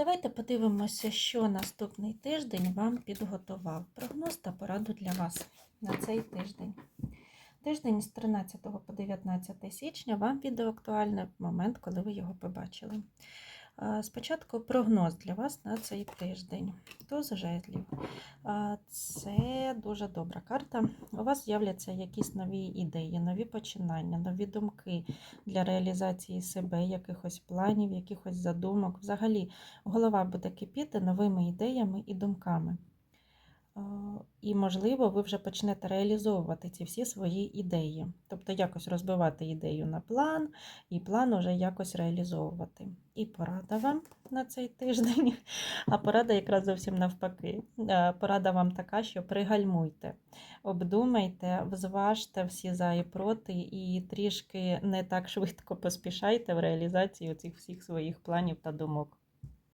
Давайте подивимося, що наступний тиждень вам підготував. Прогноз та пораду для вас на цей тиждень. Тиждень з 13 по 19 січня вам відеоактуальний момент, коли ви його побачили. Спочатку прогноз для вас на цей тиждень. Туз жезлів. Це дуже добра карта. У вас з'являться якісь нові ідеї, нові починання, нові думки для реалізації себе, якихось планів, якихось задумок. Взагалі, голова буде кипіти новими ідеями і думками. І, можливо, ви вже почнете реалізовувати ці всі свої ідеї. Тобто якось розбивати ідею на план, і план уже якось реалізовувати. І порада вам на цей тиждень, а порада якраз зовсім навпаки. Е, Порада вам така, що пригальмуйте, обдумайте, взважте всі за і проти, і трішки не так швидко поспішайте в реалізації цих всіх своїх планів та думок.